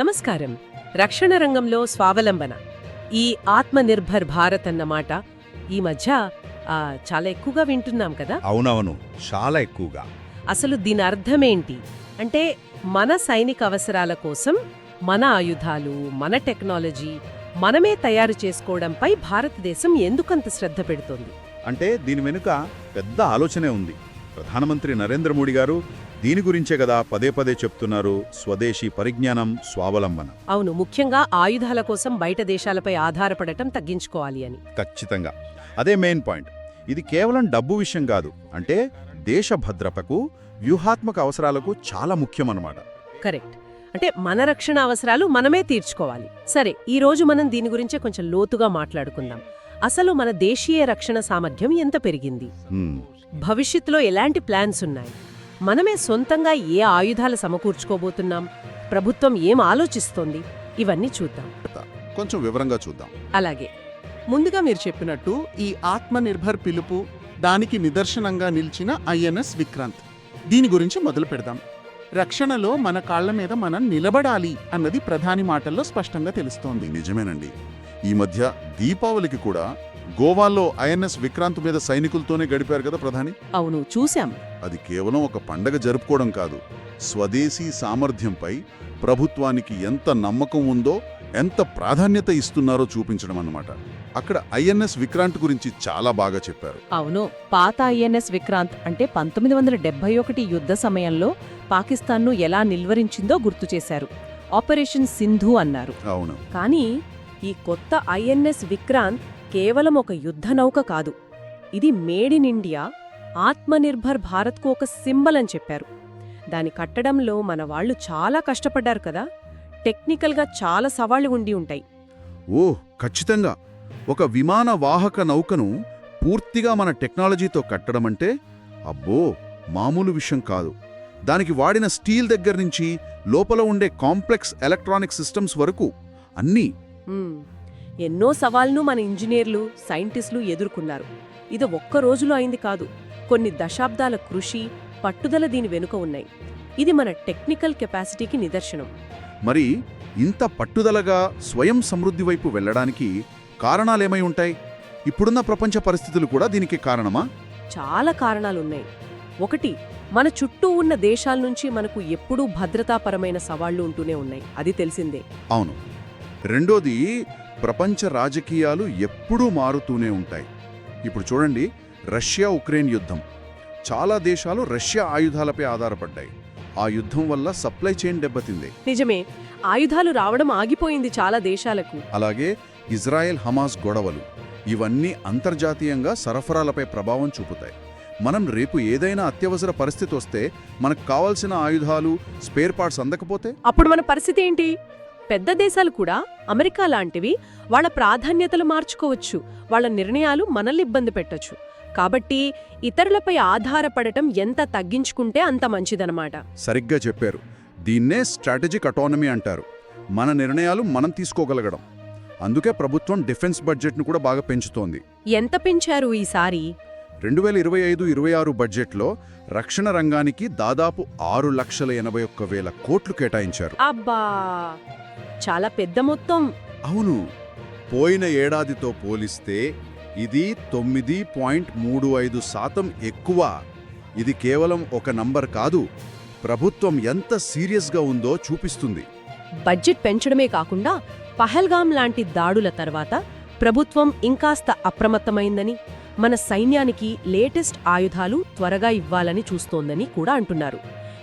నమస్కారం. రక్షణ రంగంలో స్వావలంబన. ఈ ఆత్మనిర్భర్ భారత్ అన్నమాట ఈ మధ్య చాలా ఎక్కువగా వింటున్నాం కదా? అవునవును. చాలా ఎక్కువగా. అసలు దీని అర్థమేంటి? అంటే మన సైనిక అవసరాల కోసం మన ఆయుధాలు మన టెక్నాలజీ మనమే తయారు చేసుకోవడంపై భారతదేశం ఎందుకంత శ్రద్ధ పెడుతోంది? అంటే దీని వెనుక పెద్ద ఆలోచనే ఉంది. ప్రధానమంత్రి నరేంద్ర మోడీ గారు దీని గురించే కదా పదే పదే చెప్తున్నారు స్వదేశీ పరిజ్ఞానం స్వావలంబన. అవును ముఖ్యంగా ఆయుధాల కోసం బయట దేశాలపై ఆధారపడటం తగ్గించుకోవాలి అని. ఖచ్చితంగా. అదే మెయిన్ పాయింట్. ఇది కేవలం డబ్బు విషయం కాదు అంటే దేశ భద్రతకు వ్యూహాత్మక అవసరాలకు చాలా ముఖ్యమన్నమాట. కరెక్ట్. అంటే మన రక్షణ అవసరాలు మనమే తీర్చుకోవాలి. సరే ఈ రోజు మనం దీని గురించే కొంచెం లోతుగా మాట్లాడుకుందాం. అసలు మన దేశీయ రక్షణ సామర్థ్యం ఎంత పెరిగింది? భవిష్యత్తులో ఎలాంటి ప్లాన్స్ ఉన్నాయి? మనమే సొంతంగా ఏ ఆయుధాలు సమకూర్చుకోబోతున్నాం? ప్రభుత్వం ఏం ఆలోచిస్తోంది? ఇవన్నీ చూద్దాం. కొంచెం వివరంగా చూద్దాం. అలాగే. ముందుగా మీరు చెప్పినట్టు ఈ ఆత్మనిర్భర్ పిలుపు దానికి నిదర్శనంగా నిలిచిన ఐఎన్ఎస్ విక్రాంత్. దీని గురించి మొదలు పెడదాం. రక్షణలో మన కాళ్ళ మీద మనం నిలబడాలి అన్నది ప్రధాని మాటల్లో స్పష్టంగా తెలుస్తోంది. నిజమేనండి. ఈ మధ్య దీపావళికి కూడా గోవాలో ఐఎన్ఎస్ విక్రాంత్ మీద సైనికులతోనే గడిపారు కదా ప్రధాని? అవును చూశాం. అది కేవలం ఒక పండగ జరుపుకోవడం కాదు. స్వదేశీ సామర్థ్యంపై ప్రభుత్వానికి ఎంత నమ్మకం ఉందో ఎంత ప్రాధాన్యత ఇస్తున్నారో చూపించడం అన్నమాట. అక్కడ ఐఎన్ఎస్ విక్రాంత్ గురించి చాలా బాగా చెప్పారు. అవును పాత ఐఎన్ఎస్ విక్రాంత్ అంటే పంతొమ్మిది వందల డెబ్బై ఒకటి యుద్ధ సమయంలో పాకిస్తాన్ను ఎలా నిల్వరించిందో గుర్తు చేశారు. ఆపరేషన్ సింధు అన్నారు. అవును. కానీ ఈ కొత్త ఐఎన్ఎస్ విక్రాంత్ కేవలం ఒక యుద్ధ నౌక కాదు. ఇది మేడ్ ఇన్ ఇండియా ఆత్మనిర్భర్ భారత్కు ఒక సింబల్ అని చెప్పారు. దాని కట్టడంలో మన వాళ్ళు చాలా కష్టపడ్డారు కదా? టెక్నికల్గా చాలా సవాళ్ళు ఉండి ఉంటాయి. ఓ ఖచ్చితంగా. ఒక విమాన వాహక నౌకను పూర్తిగా మన టెక్నాలజీతో కట్టడమంటే అబ్బో మామూలు విషయం కాదు. దానికి వాడిన స్టీల్ దగ్గర నుంచి లోపల ఉండే కాంప్లెక్స్ ఎలక్ట్రానిక్ సిస్టమ్స్ వరకు అన్నీ. ఎన్నో సవాళ్ళను మన ఇంజనీర్లు సైంటిస్టులు ఎదుర్కొన్నారు. ఇది ఒక్క రోజులో అయింది కాదు కొన్ని దశాబ్దాల కృషి పట్టుదల దీని వెనుక ఉన్నాయి. ఇది మన టెక్నికల్ కెపాసిటీకి నిదర్శనం. మరి ఇంత పట్టుదలగా స్వయం సమృద్ధి వైపు వెళ్ళడానికి కారణాలేమై ఉంటాయి? ఇప్పుడున్న ప్రపంచ పరిస్థితులు కూడా దీనికి కారణమా? చాలా కారణాలున్నాయి. ఒకటి మన చుట్టూ ఉన్న దేశాల నుంచి మనకు ఎప్పుడూ భద్రతాపరమైన సవాళ్ళు ఉంటూనే ఉన్నాయి. అది తెలిసిందే. అవును. రెండోది ప్రపంచ రాజకీయాలు ఎప్పుడూ మారుతూనే ఉంటాయి. ఇప్పుడు చూడండి రష్యా ఉక్రెయిన్ యుద్ధం. చాలా దేశాలు రష్యా ఆయుధాలపై ఆధారపడ్డాయి. ఆ యుద్ధం వల్ల సప్లై చైన్ దెబ్బతింది. నిజమే ఆయుధాలు రావడం ఆగిపోయింది చాలా దేశాలకు. అలాగే ఇజ్రాయెల్ హమాస్ గొడవలు ఇవన్నీ అంతర్జాతీయంగా సరఫరాలపై ప్రభావం చూపుతాయి. మనం రేపు ఏదైనా అత్యవసర పరిస్థితి వస్తే మనకు కావాల్సిన ఆయుధాలు స్పేర్ పార్ట్స్ అందకపోతే? అప్పుడు మన పరిస్థితి ఏంటి? పెద్ద దేశాలు కూడా అమెరికా లాంటివి వాళ్ళ ప్రాధాన్యతలు మార్చుకోవచ్చు వాళ్ళ నిర్ణయాలు మనల్ని ఇబ్బంది పెట్టొచ్చు. కాబట్టి ఇతరులపై ఆధారపడటం ఎంత తగ్గించుకుంటే అంత మంచిదనమాట సరిగ్గా చెప్పారు. దీన్నే స్ట్రాటజిక్ అటానమీ అంటారు. మన నిర్ణయాలు మనం తీసుకోగలగడం. అందుకే ప్రభుత్వం డిఫెన్స్ బడ్జెట్ను కూడా బాగా పెంచుతోంది. ఎంత పెంచారు ఈసారి? రెండు వేల ఇరవై ఐదు ఇరవై ఆరు బడ్జెట్లో రక్షణ రంగానికి దాదాపు ఆరు లక్షల ఎనభై ఒక్క వేల కోట్లు కేటాయించారు. అబ్బా! చాలా పెద్ద మొత్తం. అవును. పోయిన ఏడాదితో పోలిస్తే ఇది తొమ్మిది పాయింట్ మూడు ఐదు శాతం ఎక్కువ. ఇది కేవలం ఒక నంబర్ కాదు. ప్రభుత్వం ఎంత సీరియస్గా ఉందో చూపిస్తుంది. బడ్జెట్ పెంచడమే కాకుండా పహల్గాం లాంటి దాడుల తర్వాత ప్రభుత్వం ఇంకాస్త అప్రమత్తమైందని మన సైన్యానికి లేటెస్ట్ ఆయుధాలు త్వరగా ఇవ్వాలని చూస్తోందని కూడా అంటున్నారు.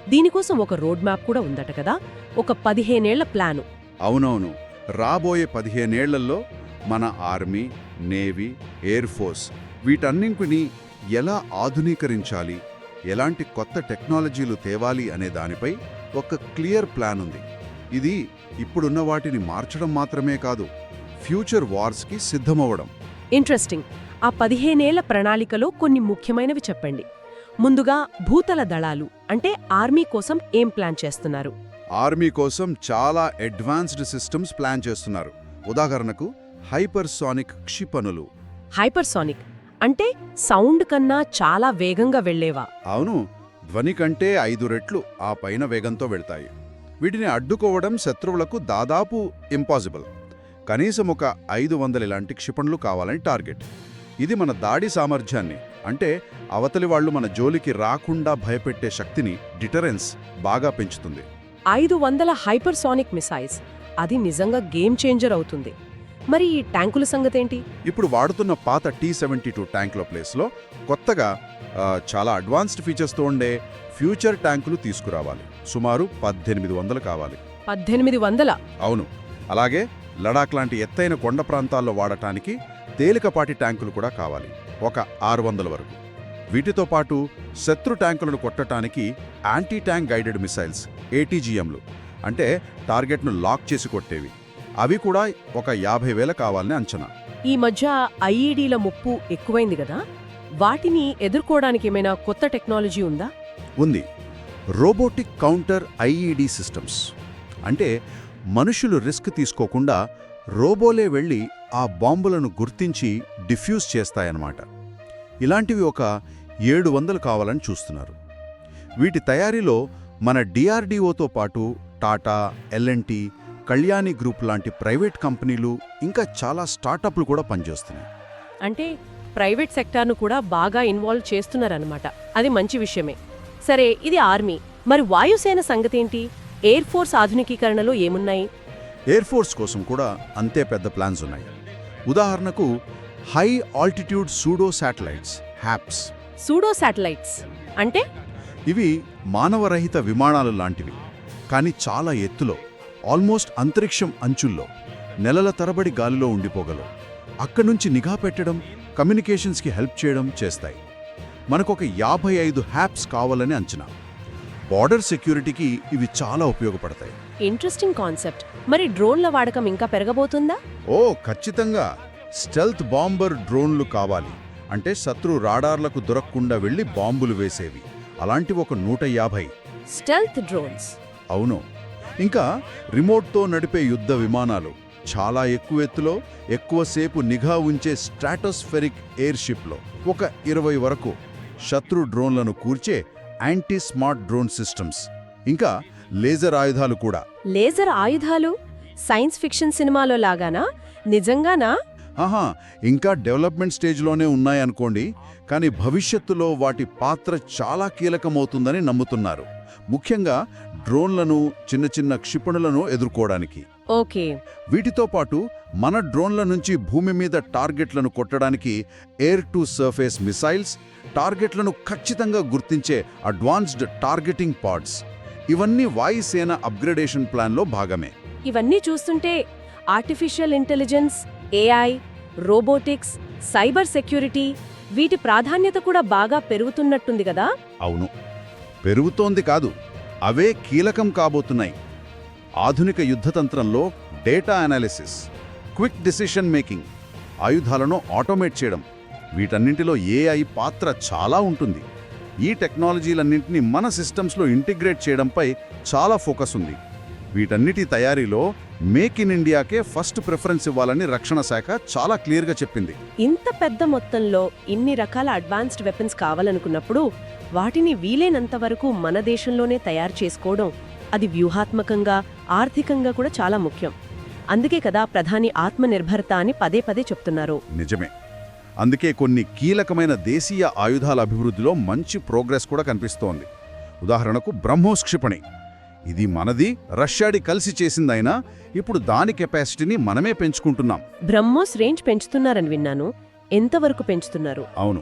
దీనికోసం ఒక రోడ్ మ్యాప్ కూడా ఉందట కదా? ఒక పదిహేనేళ్ళ ప్లాను. అవునవును. రాబోయే పదిహేనేళ్ళలో మన ఆర్మీ నేవీ ఎయిర్ ఫోర్స్ వీటన్నింటినీ ఎలా ఆధునీకరించాలి? ఎలాంటి కొత్త టెక్నాలజీలు తేవాలి అనే దానిపై ఒక క్లియర్ ప్లాన్ ఉంది. ఇది ఇప్పుడున్న వాటిని మార్చడం మాత్రమే కాదు ఫ్యూచర్ వార్స్కి సిద్ధమవ్వడం. ఇంట్రెస్టింగ్. ఆ పదిహేనేళ్ళ ప్రణాళికలో కొన్ని ముఖ్యమైనవి చెప్పండి. ముందుగా భూతల దళాలు అంటే ఆర్మీ కోసం ఏం ప్లాన్ చేస్తున్నారు? ఆర్మీ కోసం చాలా అడ్వాన్స్డ్ సిస్టమ్స్ ప్లాన్ చేస్తున్నారు. ఉదాహరణకు హైపర్సానిక్ క్షిపణులు. హైపర్సానిక్ అంటే సౌండ్ కన్నా చాలా వేగంగా వెళ్ళేవా అవును ధ్వని కంటే ఐదు రెట్లు ఆ పైన వేగంతో వెళ్తాయి. వీటిని అడ్డుకోవడం శత్రువులకు దాదాపు ఇంపాసిబుల్. కనీసం ఒక ఐదు వందల ఇలాంటి క్షిపణులు కావాలని టార్గెట్. ఇది మన దాడి సామర్థ్యాన్ని అంటే అవతలి వాళ్ళు మన జోలికి రాకుండా భయపెట్టే శక్తిని డిటరెన్స్ బాగా పెంచుతుంది. ఐదు వందల హైపర్సానిక్ మిసైల్స్ అది నిజంగా గేమ్ చేంజర్ అవుతుంది. మరి ఈ ట్యాంకుల సంగతేంటి? ఇప్పుడు వాడుతున్న పాత టీ సెవెంటీ టూ ట్యాంకుల ప్లేస్లో కొత్తగా చాలా అడ్వాన్స్డ్ ఫీచర్స్తో ఉండే ఫ్యూచర్ ట్యాంకులు తీసుకురావాలి. సుమారు పద్దెనిమిది వందలు కావాలి. పద్దెనిమిది వందల? అవును. అలాగే లడాక్ లాంటి ఎత్తైన కొండ ప్రాంతాల్లో వాడటానికి తేలికపాటి ట్యాంకులు కూడా కావాలి. ఒక ఆరు వందల వరకు. వీటితో పాటు శత్రు ట్యాంకులను కొట్టడానికి యాంటీ ట్యాంక్ గైడెడ్ మిసైల్స్ ఏటీజీఎంలు అంటే టార్గెట్ను లాక్ చేసి కొట్టేవి. అవి కూడా ఒక యాభై వేల కావాలని అంచనా. ఈ మధ్య ఐఈడీల ముప్పు ఎక్కువైంది కదా? వాటిని ఎదుర్కోవడానికి ఏమైనా కొత్త టెక్నాలజీ ఉందా? ఉంది. Robotic counter IED systems. అంటే మనుషులు రిస్క్ తీసుకోకుండా రోబోలే వెళ్ళి ఆ బాంబులను గుర్తించి డిఫ్యూజ్ చేస్తాయన్నమాట. ఇలాంటివి ఒక ఏడు వందలు కావాలని చూస్తున్నారు. వీటి తయారీలో మన డిఆర్డీఓతో పాటు Tata L N T Kalyani group లాంటి ప్రైవేట్ కంపెనీలు ఇంకా చాలా స్టార్టప్లు కూడా పనిచేస్తున్నాయి. అంటే ప్రైవేట్ సెక్టార్ను కూడా బాగా ఇన్వాల్వ్ చేస్తున్నారన్నమాట. అది మంచి విషయమే. సరే ఇది ఆర్మీ. మరి వాయుసేన సంగతేంటి? ఎయిర్ ఫోర్స్ ఆధునికీకరణలో ఏమున్నాయి? ఎయిర్ ఫోర్స్ కోసం కూడా అంతే పెద్ద ప్లాన్స్ ఉన్నాయి. ఉదాహరణకు high altitude pseudo satellites HAPS pseudo satellites అంటే? ఇవి మానవరహిత విమానాలు లాంటివి కానీ చాలా ఎత్తులో ఆల్మోస్ట్ అంతరిక్షం అంచుల్లో నెలల తరబడి గాలిలో ఉండిపోగలవు. అక్కడి నుంచి నిఘా పెట్టడం కమ్యూనికేషన్స్కి హెల్ప్ చేయడం చేస్తాయి. మనకొక యాభై ఐదు హ్యాప్స్ కావాలని అంచనా. బార్డర్ సెక్యూరిటీకి ఇవి చాలా ఉపయోగపడతాయి. ఇంట్రెస్టింగ్ కాన్సెప్ట్ మరి డ్రోన్ల వాడకం ఇంకా పెరగబోతుందా? ఓ ఖచ్చితంగా. స్టెల్త్ బాంబర్ డ్రోన్లు కావాలి. అంటే శత్రు రాడార్లకు దొరకకుండా వెళ్ళి బాంబులు వేసేవి. అలాంటి ఒక నూట యాభై. Stealth drones. అవును. ఇంకా రిమోట్తో నడిపే యుద్ధ విమానాలు. చాలా ఎక్కువ ఎత్తులో ఎక్కువసేపు నిఘా ఉంచే స్ట్రాటోస్ఫెరిక్ ఎయిర్షిప్లో ఒక ఇరవై వరకు. శత్రు డ్రోన్లను కూర్చే యాంటీ స్మార్ట్ డ్రోన్ సిస్టమ్స్. ఇంకా లేజర్ ఆయుధాలు కూడా. లేజర్ ఆయుధాలు? సైన్స్ ఫిక్షన్ సినిమాలో లాగానా? నిజంగానా? ఆహా ఇంకా డెవలప్మెంట్ స్టేజ్లోనే ఉన్నాయనుకోండి కానీ భవిష్యత్తులో వాటి పాత్ర చాలా కీలకమవుతుందని నమ్ముతున్నారు. ముఖ్యంగా డ్రోన్లను చిన్న చిన్న క్షిపణులను ఎదుర్కోవడానికి. ఓకే. వీటితో పాటు మన డ్రోన్ల నుంచి భూమి మీద టార్గెట్లను కొట్టడానికి ఎయిర్ టు సర్ఫేస్ మిసైల్స్ టార్గెట్లను ఖచ్చితంగా గుర్తించే అడ్వాన్స్డ్ టార్గెటింగ్ పాడ్స్. ఇవన్నీ వాయుసేన అప్గ్రేడేషన్ ప్లాన్లో భాగమే. ఇవన్నీ చూస్తుంటే artificial intelligence AI robotics cyber security వీటి ప్రాధాన్యత కూడా బాగా పెరుగుతున్నట్టుంది కదా? అవును. పెరుగుతోంది కాదు అవే కీలకం కాబోతున్నాయి. ఆధునిక యుద్ధతంత్రంలో data analysis quick decision making ఆయుధాలను ఆటోమేట్ చేయడం వీటన్నింటిలో ఏఐ పాత్ర చాలా ఉంటుంది. ఈ టెక్నాలజీలన్నింటినీ మన సిస్టమ్స్లో ఇంటిగ్రేట్ చేయడంపై చాలా ఫోకస్ ఉంది. వీటన్నిటి తయారీలో మేక్ ఇన్ ఇండియాకే ఫస్ట్ ప్రిఫరెన్స్ ఇవ్వాలని రక్షణ శాఖ చాలా క్లియర్గా చెప్పింది. ఇంత పెద్ద మొత్తంలో ఇన్ని రకాల అడ్వాన్స్డ్ వెపన్స్ కావాలనుకున్నప్పుడు వాటిని వీలైనంత వరకు మన దేశంలోనే తయారు చేసుకోవడం అది వ్యూహాత్మకంగా ఆర్థికంగా కూడా చాలా ముఖ్యం. అందుకే కదా ప్రధాని ఆత్మనిర్భరత అని పదే పదే చెప్తున్నారు. నిజమే. అందుకే కొన్ని కీలకమైన దేశీయ ఆయుధాల అభివృద్ధిలో మంచి ప్రోగ్రెస్ కూడా కనిపిస్తోంది. ఉదాహరణకు బ్రహ్మోస్ క్షిపణి. ఇది మనది రష్యాడి కలిసి చేసిందైనా ఇప్పుడు దాని కెపాసిటీని మనమే పెంచుకుంటున్నాం. బ్రహ్మోస్ రేంజ్ పెంచుతున్నారని విన్నాను. ఎంతవరకు పెంచుతున్నారు? అవును.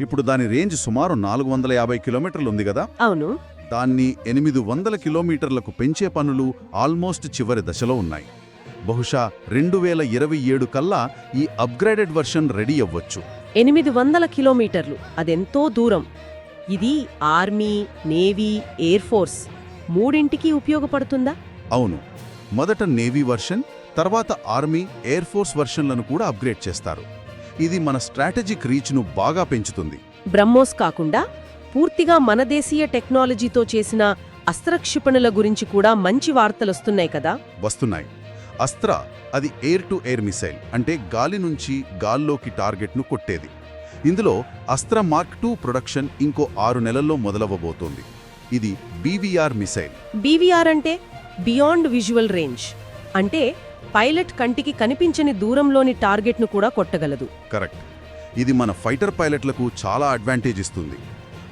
ఇప్పుడు దాని రేంజ్ సుమారు నాలుగు వందల యాభై కిలోమీటర్లు ఉంది కదా? అవును. దాన్ని ఎనిమిది వందల కిలోమీటర్లకు పెంచే పనులు ఆల్మోస్ట్ చివరి దశలో ఉన్నాయి. బహుశా రెండు వేల ఇరవై ఏడు కల్లా ఈ అప్గ్రేడెడ్ వర్షన్ రెడీ అవ్వచ్చు. ఎనిమిది వందల కిలోమీటర్లు. అదెంతో దూరం. ఇది ఆర్మీ నేవీ ఎయిర్ ఫోర్స్ మూడింటికి ఉపయోగపడుతుందా? అవును. మొదట నేవీ వర్షన్ తర్వాత ఆర్మీ ఎయిర్ ఫోర్స్ వర్షన్లను కూడా అప్గ్రేడ్ చేస్తారు. ఇది మన స్ట్రాటజిక్ రీచ్ను బాగా పెంచుతుంది. బ్రహ్మోస్ కాకుండా పూర్తిగా మన దేశీయ టెక్నాలజీతో చేసిన అస్త్రక్షిపణుల గురించి కూడా మంచి వార్తలొస్తున్నాయి కదా? వస్తున్నాయి. అస్త్ర అది ఎయిర్ టు ఎయిర్ మిసైల్ అంటే గాలి నుంచి గాల్లోకి టార్గెట్ను కొట్టేది. ఇందులో అస్త్ర మార్క్ టూ ప్రొడక్షన్ ఇంకో ఆరు నెలల్లో మొదలవ్వబోతోంది. ఇది బీవీఆర్ మిసైల్. బీవీఆర్ అంటే బియాండ్ విజువల్ రేంజ్ అంటే పైలట్ కంటికి కనిపించని దూరంలోని టార్గెట్ను కూడా కొట్టగలదు. కరెక్ట్. ఇది మన ఫైటర్ పైలట్లకు చాలా అడ్వాంటేజ్ ఇస్తుంది.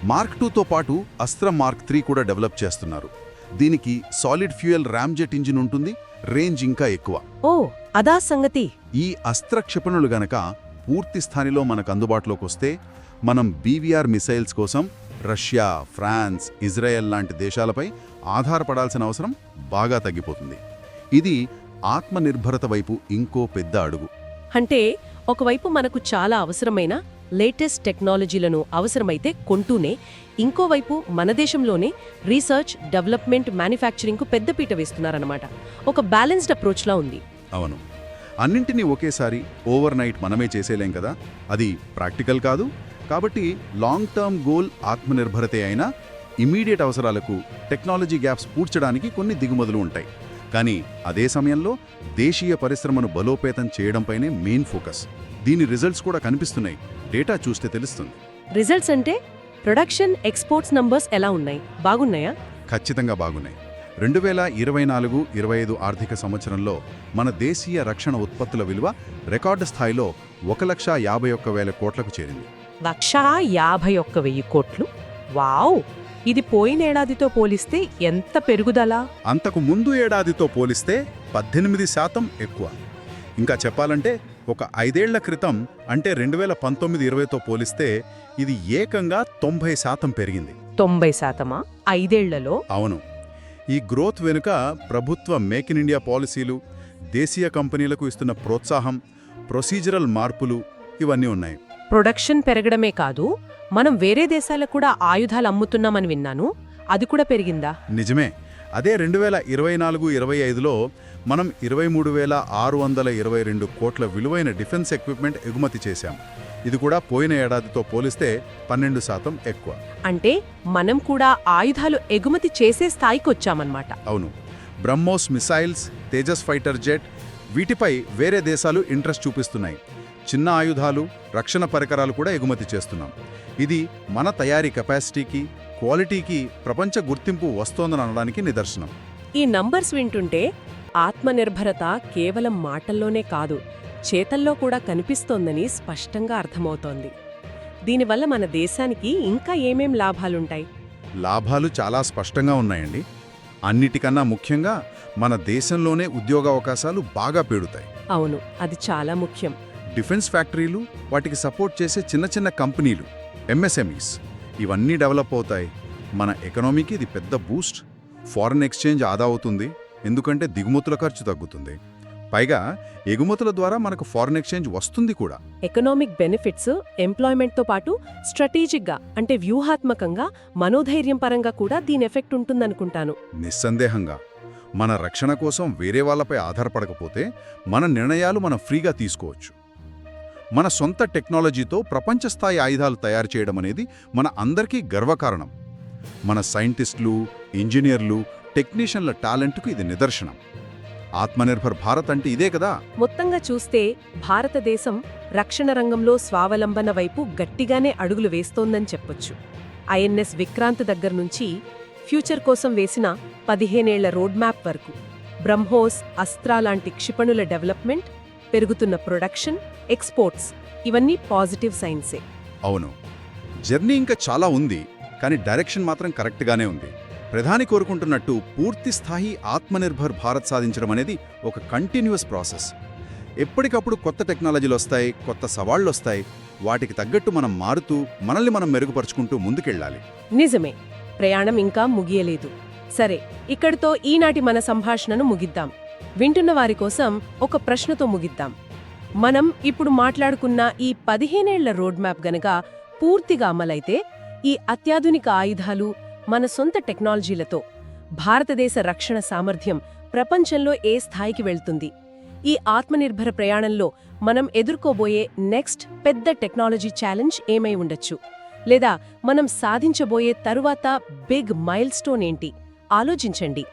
మార్క్ టూతో పాటు అస్త్ర మార్క్ త్రీ కూడా డెవలప్ చేస్తున్నారు. దీనికి సాలిడ్ ఫ్యూయల్ ర్యామ్జెట్ ఇంజిన్ ఉంటుంది. రేంజ్ ఇంకా ఎక్కువ. ఓ అదా సంగతి. ఈ అస్త్ర క్షిపణులు గనక పూర్తి స్థాయిలో మనకు అందుబాటులోకి వస్తే మనం బీవీఆర్ మిసైల్స్ కోసం రష్యా ఫ్రాన్స్ ఇజ్రాయెల్ లాంటి దేశాలపై ఆధారపడాల్సిన అవసరం బాగా తగ్గిపోతుంది. ఇది ఆత్మనిర్భరత వైపు ఇంకో పెద్ద అడుగు. అంటే ఒకవైపు మనకు చాలా అవసరమైన? లేటెస్ట్ టెక్నాలజీలను అవసరమైతే కొంటూనే ఇంకోవైపు మన దేశంలోనే రీసెర్చ్ డెవలప్మెంట్ మ్యానుఫ్యాక్చరింగ్కు పెద్దపీట వేస్తున్నారన్నమాట. ఒక బ్యాలెన్స్డ్ అప్రోచ్లా ఉంది. అవును. అన్నింటినీ ఒకేసారి ఓవర్ నైట్ మనమే చేసేలేం కదా? అది ప్రాక్టికల్ కాదు. కాబట్టి లాంగ్ టర్మ్ గోల్ ఆత్మనిర్భరతే అయినా ఇమీడియట్ అవసరాలకు టెక్నాలజీ గ్యాప్స్ పూడ్చడానికి కొన్ని దిగుమతులు ఉంటాయి. కానీ అదే సమయంలో దేశీయ పరిశ్రమను బలోపేతం చేయడంపైనే మెయిన్ ఫోకస్. దీని రిజల్ట్స్ కూడా కనిపిస్తున్నాయి. డేటా చూస్తే తెలుస్తుంది. రిజల్ట్స్ అంటే ప్రొడక్షన్ ఎక్స్పోర్ట్స్ నంబర్స్ ఎలా ఉన్నాయి? బాగున్నాయా? ఖచ్చితంగా బాగున్నాయి. రెండు వేల ఇరవై నాలుగు ఇరవై ఐదు ఆర్థిక సంవత్సరంలో మన దేశీయ రక్షణ ఉత్పత్తుల విలువ రికార్డు స్థాయిలో ఒక లక్ష యాభై ఒక్క వేల కోట్లకు చేరింది. లక్షా యాభై ఒక్క వెయ్యి కోట్లు? వావ్! ఇది పోయినేడాదితో పోలిస్తే ఎంత పెరుగుదల? అంతకు ముందు ఏడాదితో పోలిస్తే పద్దెనిమిది శాతం ఎక్కువ. ఇంకా చెప్పాలంటే ఒక ఐదేళ్ళ క్రితం అంటే రెండు వేల పంతొమ్మిది ఇరవైతో పోలిస్తే ఇది ఏకంగా తొంభై శాతం పెరిగింది. తొంభై శాతమా? ఐదేళ్ళలో? అవును. ఈ గ్రోత్ వెనుక ప్రభుత్వ మేక్ ఇన్ ఇండియా పాలసీలు దేశీయ కంపెనీలకు ఇస్తున్న ప్రోత్సాహం ప్రొసీజరల్ మార్పులు ఇవన్నీ ఉన్నాయి. ప్రొడక్షన్ పెరగడమే కాదు మనం వేరే దేశాలకు కూడా ఆయుధాలు అమ్ముతున్నామని విన్నాను. అది కూడా పెరిగిందా? నిజమే. అదే రెండు వేల ఇరవై నాలుగు ఇరవై ఐదులో మనం ఇరవై మూడు వేల ఆరు వందల ఇరవై రెండు కోట్ల విలువైన డిఫెన్స్ ఎక్విప్మెంట్ ఎగుమతి చేశాం. ఇది కూడా పోయిన ఏడాదితో పోలిస్తే పన్నెండు శాతం ఎక్కువ. అంటే మనం కూడా ఆయుధాలు ఎగుమతి చేసే స్థాయికి వచ్చామన్నమాట. అవును. BrahMos missiles Tejas fighter jet వీటిపై వేరే దేశాలు ఇంట్రెస్ట్ చూపిస్తున్నాయి. చిన్న ఆయుధాలు రక్షణ పరికరాలు కూడా ఎగుమతి చేస్తున్నాం. ఇది మన తయారీ కెపాసిటీకి క్వాలిటీకి ప్రపంచ గుర్తింపు వస్తోందని అనడానికి నిదర్శనం. ఈ నంబర్స్ వింటుంటే ఆత్మనిర్భరత కేవలం మాటల్లోనే కాదు చేతల్లో కూడా కనిపిస్తోందని స్పష్టంగా అర్థమవుతోంది. దీనివల్ల మన దేశానికి ఇంకా ఏమేం లాభాలుంటాయి? లాభాలు చాలా స్పష్టంగా ఉన్నాయండి. అన్నిటికన్నా ముఖ్యంగా మన దేశంలోనే ఉద్యోగావకాశాలు బాగా పెడుతాయి. అవును అది చాలా ముఖ్యం. డిఫెన్స్ ఫ్యాక్టరీలు వాటికి సపోర్ట్ చేసే చిన్న చిన్న కంపెనీలు ఎంఎస్ఎంఈస్ ఇవన్నీ డెవలప్ అవుతాయి. మన ఎకనామీకి ఇది పెద్ద బూస్ట్. ఫారెన్ ఎక్స్చేంజ్ ఆదా అవుతుంది. ఎందుకంటే దిగుమతుల ఖర్చు తగ్గుతుంది. పైగా ఎగుమతుల ద్వారా మనకు ఫారెన్ ఎక్స్చేంజ్ వస్తుంది కూడా. ఎకనామిక్ బెనిఫిట్స్ ఎంప్లాయ్మెంట్తో పాటు స్ట్రాటజిక్గా అంటే వ్యూహాత్మకంగా మనోధైర్యం పరంగా కూడా దీని ఎఫెక్ట్ ఉంటుందనుకుంటాను. నిస్సందేహంగా. మన రక్షణ కోసం వేరే వాళ్ళపై ఆధారపడకపోతే మన నిర్ణయాలు మనం ఫ్రీగా తీసుకోవచ్చు. మన సొంత టెక్నాలజీతో ప్రపంచస్థాయి ఆయుధాలు తయారు చేయడం అనేది మన అందరికీ గర్వకారణం. మన సైంటిస్టులు ఇంజనీర్లు టెక్నీషియన్ల టాలెంట్కు ఇది నిదర్శనం. ఆత్మనిర్భర్ భారత్ అంటే ఇదే కదా? మొత్తంగా చూస్తే భారతదేశం రక్షణ రంగంలో స్వావలంబన వైపు గట్టిగానే అడుగులు వేస్తోందని చెప్పొచ్చు. ఐఎన్ఎస్ విక్రాంత్ దగ్గర నుంచి ఫ్యూచర్ కోసం వేసిన పదిహేనేళ్ళ రోడ్ మ్యాప్ వరకు. బ్రహ్మోస్ అస్త్రా లాంటి క్షిపణుల డెవలప్మెంట్ పెరుగుతున్న ప్రొడక్షన్ ఎక్స్పోర్ట్స్ ఇవన్నీ పాజిటివ్ సైన్సే. అవును. జర్నీ ఇంకా చాలా ఉంది కానీ డైరెక్షన్ మాత్రం కరెక్ట్గానే ఉంది. ప్రధాని కోరుకుంటున్నట్టు పూర్తి స్థాయి ఆత్మనిర్భర్ భారత్ సాధించడం అనేది ఒక కంటిన్యూస్ ప్రాసెస్. ఎప్పటికప్పుడు కొత్త టెక్నాలజీలు వస్తాయి కొత్త సవాళ్ళు వస్తాయి వాటికి తగ్గట్టు మనం మారుతూ మనల్ని మనం మెరుగుపరుచుకుంటూ ముందుకెళ్ళాలి. నిజమే. ప్రయాణం ఇంకా ముగియలేదు. సరే ఇక్కడితో ఈనాటి మన సంభాషణను ముగిద్దాం. వింటున్న వారి కోసం ఒక ప్రశ్నతో ముగిద్దాం. మనం ఇప్పుడు మాట్లాడుకున్న ఈ పదిహేనేళ్ళ రోడ్ మ్యాప్ గనక పూర్తిగా అమలైతే ఈ అత్యాధునిక ఆయుధాలు మన సొంత టెక్నాలజీలతో భారతదేశ రక్షణ సామర్థ్యం ప్రపంచంలో ఏ స్థాయికి వెళ్తుంది? ఈ ఆత్మనిర్భర ప్రయాణంలో మనం ఎదుర్కోబోయే నెక్స్ట్ పెద్ద టెక్నాలజీ ఛాలెంజ్ ఏమై ఉండొచ్చు? లేదా మనం సాధించబోయే తరువాత బిగ్ మైల్ స్టోన్ ఏంటి? ఆలోచించండి.